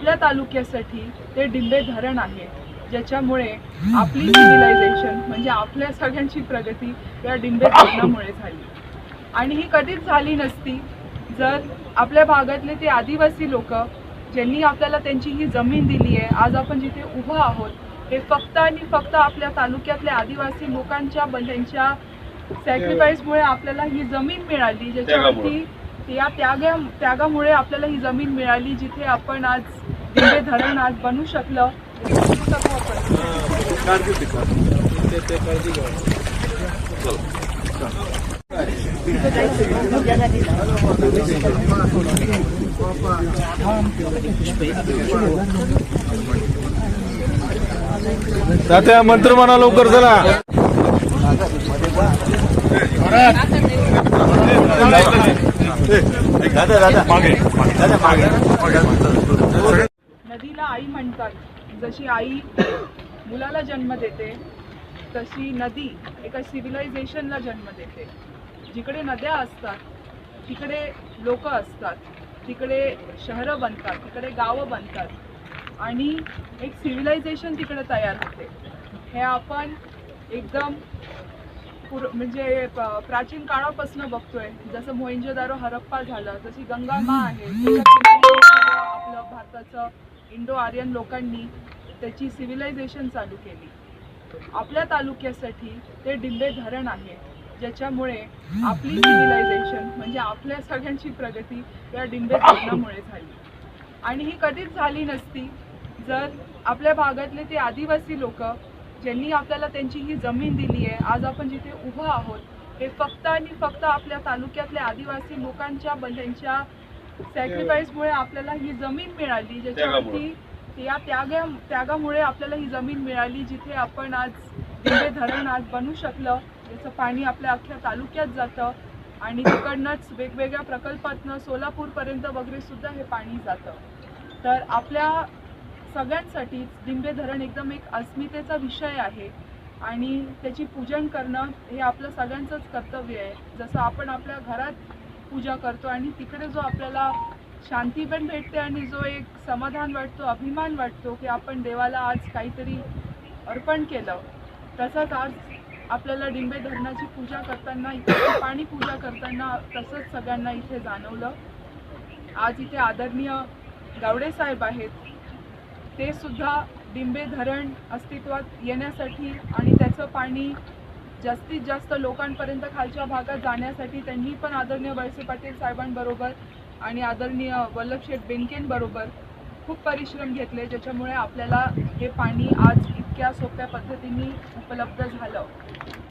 आपल्या तालुक्यासाठी ते डिंबे धरण आहे ज्याच्यामुळे आपली सिव्हिलायझेशन म्हणजे आपल्या सगळ्यांची प्रगती या डिंबे धरणामुळे झाली. आणि ही कधीच झाली नसती जर आपल्या भागातले ते आदिवासी लोक ज्यांनी आपल्याला त्यांची ही जमीन दिली आहे आज आपण जिथे उभं आहोत हे फक्त आणि फक्त आपल्या तालुक्यातल्या आदिवासी लोकांच्या त्यांच्या सॅक्रिफाईसमुळे आपल्याला ही जमीन मिळाली ज्याच्यावरती या त्यागा त्यागामुळे आपल्याला ही जमीन मिळाली जिथे आपण आज दिंडे धरण आज बनू शकलं. हे तात्या मंत्र म्हणा लवकर चला. नदीला आई म्हणतात जशी आई मुलाला जन्म देते तशी नदी एका सिव्हिलायझेशनला जन्म देते. जिकडे नद्या असतात तिकडे लोक असतात तिकडे शहरं बनतात तिकडे गावं बनतात. आणि एक सिव्हिलायझेशन तिकडे तयार होते. हे आपण एकदम पुर म्हणजे प्राचीन काळापासून बघतोय. जसं मोहिंजोदारो हरप्पा झालं जशी गंगा मा आहे. आपलं भारताचं इंडो आर्यन लोकांनी त्याची सिव्हिलायझेशन चालू केली. आपल्या तालुक्यासाठी ते डिंबे धरण आहे ज्याच्यामुळे आपली सिव्हिलायझेशन म्हणजे आपल्या सगळ्यांची प्रगती या डिंबे धरणामुळे झाली. आणि ही कधीच झाली नसती. जर आपल्या भागातले ते आदिवासी लोक ज्यांनी आपल्याला त्यांची ही जमीन दिली आहे आज आपण जिथे उभं आहोत हे फक्त आणि फक्त आपल्या तालुक्यातल्या आदिवासी लोकांच्या त्यांच्या सॅक्रिफाईसमुळे आपल्याला ही जमीन मिळाली ज्याच्यावरती या त्यागा त्यागामुळे आपल्याला ही जमीन मिळाली जिथे आपण आज दिंडे धरण आज बनू शकलं याचं पाणी आपल्या अख्ख्या तालुक्यात जातं आणि तिकडनंच वेगवेगळ्या प्रकल्पातनं सोलापूरपर्यंत वगैरे सुद्धा हे पाणी जातं. तर आपल्या सगळ्यांसाठीच डिंबे धरण एकदम एक अस्मितेचा विषय आहे आणि त्याची पूजन करणं हे आपलं सगळ्यांचंच कर्तव्य आहे. जसं आपण आपल्या घरात पूजा करतो आणि तिकडे जो आपल्याला शांती पण भेटते आणि जो एक समाधान वाटतो अभिमान वाटतो की आपण देवाला आज काहीतरी अर्पण केलं तसंच आज आपल्याला डिंबे धरणाची पूजा करताना इथे पाणी पूजा करताना तसंच सगळ्यांना इथे जाणवलं. आज इथे आदरणीय गावडे साहेब आहेत. ते सुद्धा डिंबे धरण अस्तित्वात येण्यासाठी आणि त्याचं पाणी जास्तीत जास्त लोकांपर्यंत खालच्या भागात जाण्यासाठी त्यांनी पण आदरणीय वळसे पाटील साहेबांबरोबर आणि आदरणीय वल्लभशेठ बेंकेंबरोबर खूप परिश्रम घेतले ज्याच्यामुळे आपल्याला हे पाणी आज इतक्या सोप्या पद्धतीने उपलब्ध झालं.